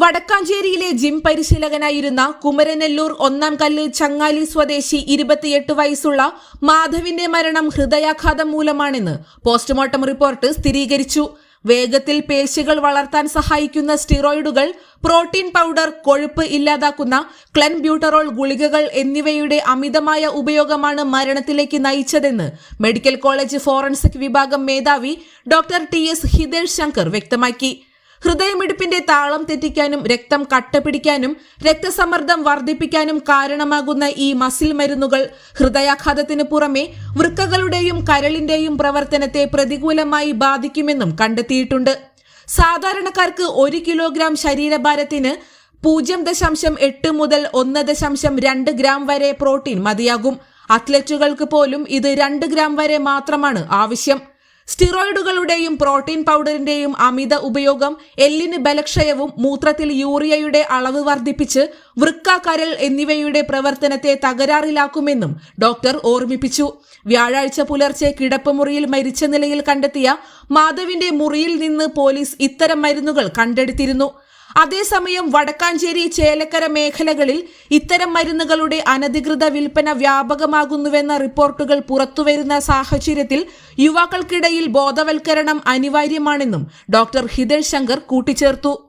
വടക്കാഞ്ചേരിയിലെ gym പരിശീലകനായിരുന്ന Kumaranellur ഒന്നാം കല്ല് ചങ്ങാലി സ്വദേശി ഇരുപത്തിയെട്ട് വയസ്സുള്ള മാധവിന്റെ മരണം ഹൃദയാഘാതം മൂലമാണെന്ന് പോസ്റ്റ്മോർട്ടം റിപ്പോർട്ട് സ്ഥിരീകരിച്ചു. വേഗത്തിൽ പേശികൾ വളർത്താൻ സഹായിക്കുന്ന സ്റ്റിറോയിഡുകൾ പ്രോട്ടീൻ പൗഡർ കൊഴുപ്പ് ഇല്ലാതാക്കുന്ന ക്ലെൻബ്യൂട്ടറോൾ ഗുളികകൾ എന്നിവയുടെ അമിതമായ ഉപയോഗമാണ് മരണത്തിലേക്ക് നയിച്ചതെന്ന് മെഡിക്കൽ കോളേജ് ഫോറൻസിക് വിഭാഗം മേധാവി doctor T S Hitesh Shankar വ്യക്തമാക്കി. ഹൃദയമിടിപ്പിന്റെ താളം തെറ്റിക്കാനും രക്തം കട്ടപിടിക്കാനും രക്തസമ്മർദ്ദം വർദ്ധിപ്പിക്കാനും കാരണമാകുന്ന ഈ മസിൽ മരുന്നുകൾ ഹൃദയാഘാതത്തിന് പുറമെ വൃക്കകളുടെയും കരളിന്റെയും പ്രവർത്തനത്തെ പ്രതികൂലമായി ബാധിക്കുമെന്നും കണ്ടെത്തിയിട്ടുണ്ട്. സാധാരണക്കാർക്ക് ഒരു കിലോഗ്രാം ശരീരഭാരത്തിന് പൂജ്യം ദശാംശം എട്ട് മുതൽ ഒന്ന് ദശാംശം രണ്ട് ഗ്രാം വരെ പ്രോട്ടീൻ മതിയാകും. അത്ലറ്റുകൾക്ക് പോലും ഇത് രണ്ട് ഗ്രാം വരെ മാത്രമാണ് ആവശ്യം. സ്റ്റിറോയിഡുകളുടെയും പ്രോട്ടീൻ പൗഡറിന്റെയും അമിത ഉപയോഗം എല്ലിന് ബലക്ഷയവും മൂത്രത്തിൽ യൂറിയയുടെ അളവ് വർദ്ധിപ്പിച്ച് വൃക്ക കരൾ എന്നിവയുടെ പ്രവർത്തനത്തെ തകരാറിലാക്കുമെന്നും ഡോക്ടർ ഓർമ്മിപ്പിച്ചു. വ്യാഴാഴ്ച പുലർച്ചെ കിടപ്പുമുറിയിൽ മരിച്ച നിലയിൽ കണ്ടെത്തിയ മാധവിന്റെ മുറിയിൽ നിന്ന് പോലീസ് ഇത്തരം മരുന്നുകൾ കണ്ടെടുത്തിരുന്നു. അതേസമയം വടക്കാഞ്ചേരി ചേലക്കര മേഖലകളിൽ ഇത്തരം മരുന്നുകളുടെ അനധികൃത വിൽപ്പന വ്യാപകമാകുന്നുവെന്ന റിപ്പോർട്ടുകൾ പുറത്തുവരുന്ന സാഹചര്യത്തിൽ യുവാക്കൾക്കിടയിൽ ബോധവൽക്കരണം അനിവാര്യമാണെന്നും ഡോക്ടർ ഹിതേഷ് ശങ്കർ കൂട്ടിച്ചേർത്തു.